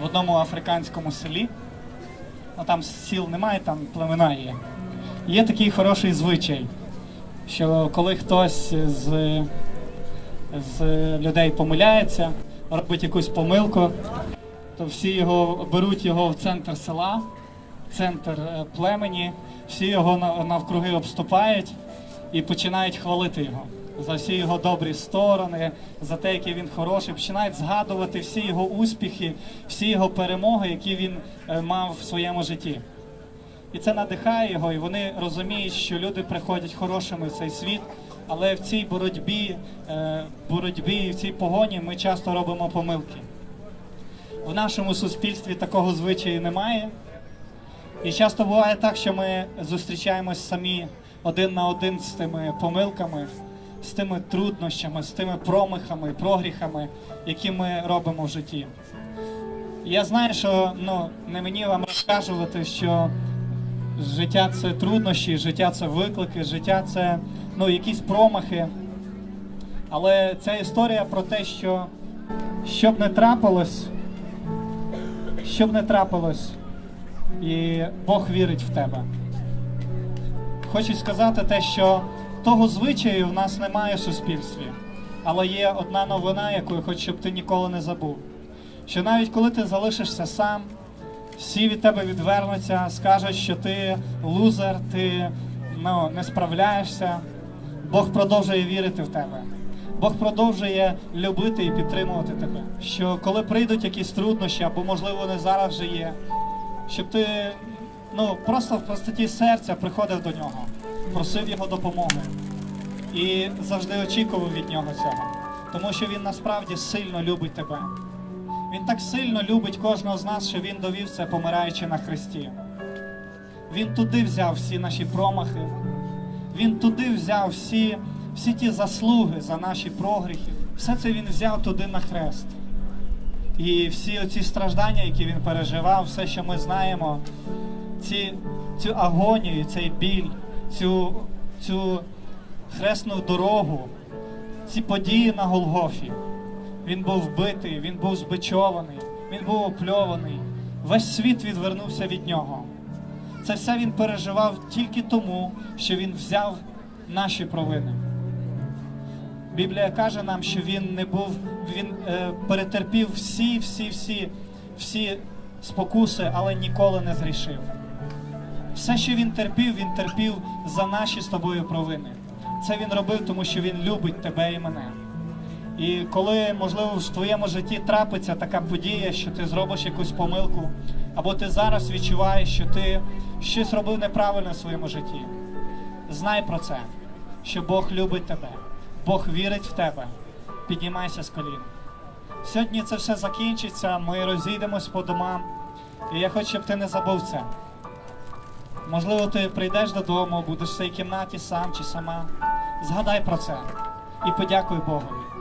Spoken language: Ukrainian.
в одному африканському селі. Ну там сіл немає, там племена є. Є такий хороший звичай, що коли хтось з, з людей помиляється, робить якусь помилку, то всі його беруть його в центр села, центр е, племені, всі його навкруги обступають і починають хвалити його за всі його добрі сторони, за те, який він хороший, починають згадувати всі його успіхи, всі його перемоги, які він е, мав в своєму житті. І це надихає його, і вони розуміють, що люди приходять хорошими в цей світ, але в цій боротьбі, е, боротьбі і в цій погоні ми часто робимо помилки. В нашому суспільстві такого звичаю немає. І часто буває так, що ми зустрічаємось самі один на один з тими помилками, з тими труднощами, з тими промахами, прогріхами, які ми робимо в житті. Я знаю, що ну, не мені вам розкажувати, що життя це труднощі, життя це виклики, життя це ну, якісь промахи. Але ця історія про те, що що б не трапилось, що б не трапилось, і Бог вірить в тебе. Хочу сказати те, що того звичаю в нас немає в суспільстві, але є одна новина, яку я хочу, щоб ти ніколи не забув. Що навіть коли ти залишишся сам, всі від тебе відвернуться, скажуть, що ти лузер, ти ну, не справляєшся. Бог продовжує вірити в тебе. Бог продовжує любити і підтримувати тебе. Що коли прийдуть якісь труднощі, або можливо вони зараз вже є, щоб ти ну, просто в простоті серця приходив до нього, просив його допомоги і завжди очікував від нього цього. Тому що він насправді сильно любить тебе. Він так сильно любить кожного з нас, що він довів це, помираючи на хресті. Він туди взяв всі наші промахи, він туди взяв всі, всі ті заслуги за наші прогріхи. Все це він взяв туди на хрест. І всі оці страждання, які він переживав, все, що ми знаємо, ці, цю агонію, цей біль, цю, цю хресну дорогу, ці події на Голгофі. Він був вбитий, він був збичований, він був опльований. Весь світ відвернувся від нього. Це все він переживав тільки тому, що він взяв наші провини. Біблія каже нам, що він не був, він е, перетерпів всі, всі, всі, всі спокуси, але ніколи не згрішив. Все, що він терпів, він терпів за наші з тобою провини. Це він робив, тому що він любить тебе і мене. І коли, можливо, в твоєму житті трапиться така подія, що ти зробиш якусь помилку, або ти зараз відчуваєш, що ти щось робив неправильно в своєму житті, знай про це, що Бог любить тебе, Бог вірить в тебе. Піднімайся з колін. Сьогодні це все закінчиться, ми розійдемось по домам. І я хочу, щоб ти не забув це. Можливо, ти прийдеш додому, будеш в цій кімнаті сам чи сама. Згадай про це і подякуй Богові.